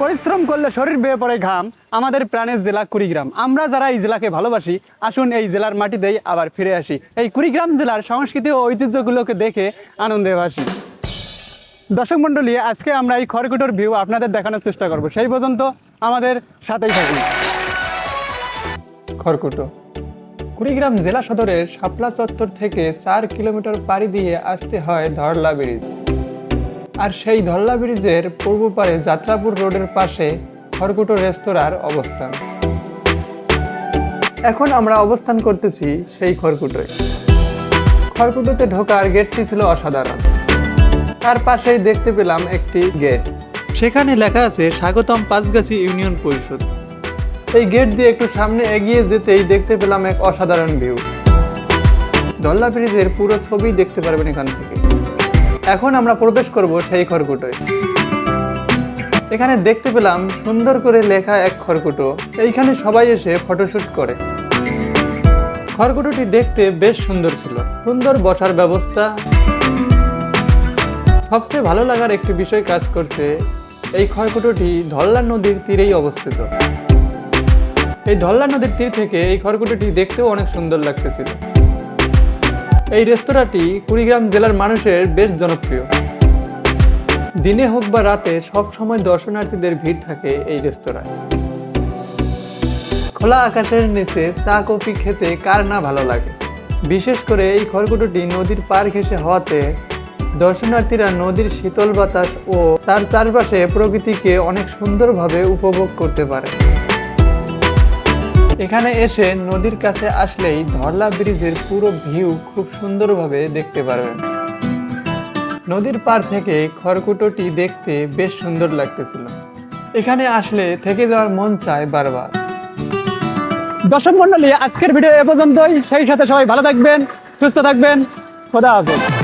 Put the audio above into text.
পরিশ্রম করলে শরীর বেয়ে পড়ে ঘাম। আমাদের প্রাণের জেলা কুড়িগ্রাম। আমরা যারা এই জেলাকে ভালোবাসি, আসুন এই জেলার মাটিতেই আবার ফিরে আসি। এই কুড়িগ্রাম জেলার সংস্কৃতি ও ঐতিহ্যগুলোকে দেখে আনন্দে ভাসি। দর্শক মণ্ডলী, আজকে আমরা এই খড়কুটোর ভিউ আপনাদের দেখানোর চেষ্টা করব। সেই পর্যন্ত আমাদের সাথেই থাকুন। খড়কুটো। কুড়িগ্রাম জেলা সদরের শাপলা চত্বর থেকে চার কিলোমিটার পাড়ি দিয়ে আসতে হয় ধরলা ব্রিজ। আর সেই ধরলা ব্রিজের পূর্ব পারে যাত্রাপুর রোডের পাশে খড়কুটো রেস্তোরাঁর অবস্থান। এখন আমরা অবস্থান করতেছি সেই খড়কুটোয়। খড়কুটোতে ঢোকার গেটটি ছিল অসাধারণ। তার পাশেই দেখতে পেলাম একটি গেট। সেখানে লেখা আছে, স্বাগতম পাঁচগাছি ইউনিয়ন পরিষদ। এই গেট দিয়ে একটু সামনে এগিয়ে যেতেই দেখতে পেলাম এক অসাধারণ ভিউ। দল্লা ব্রিজের পুরো ছবি দেখতে পারবেন এখান থেকে। এখন আমরা প্রবেশ করব সেই খড়কুটোয়। এখানে দেখতে পেলাম সুন্দর করে লেখা এক খড়কুটো। এইখানে সবাই এসে ফটোশুট করে। খড়কুটোটি দেখতে বেশ সুন্দর ছিল। সুন্দর বসার ব্যবস্থা। সবচেয়ে ভালো লাগার একটি বিষয় কাজ করছে, এই খড়কুটোটি ধল্লা নদীর তীরেই অবস্থিত। এই ধল্লা নদীর তীর থেকে এই খড়কুটোটি দেখতেও অনেক সুন্দর লাগতেছিল। এই রেস্তোরাঁটি কুড়িগ্রাম জেলার মানুষের বেশ জনপ্রিয়। দিনে হোক বা রাতে, সব সময় দর্শনার্থীদের ভিড় থাকে এই রেস্তোরাঁয়। খোলা আকাশের নিচে চা, কফি খেতে কার না ভালো লাগে? বিশেষ করে এই খড়কুটোটি নদীর পার ঘেঁষে হওয়াতে দর্শনার্থীরা নদীর শীতল বাতাস ও তার চারপাশে প্রকৃতিকে অনেক সুন্দরভাবে উপভোগ করতে পারে। এখানে এসে নদীর কাছে আসলেই ধরলা ব্রিজের পুরো ভিউ খুব সুন্দরভাবে দেখতে পারবেন। নদীর পার থেকে খড়কুটোটি দেখতে বেশ সুন্দর লাগতেছিল। এখানে আসলে থেকে যাওয়ার মন চায় বারবার। দর্শক মন্ডলী, আজকের ভিডিও এ পর্যন্তই। সেই সাথে সবাই ভালো থাকবেন, সুস্থ থাকবেন। খোদা হাফেজ।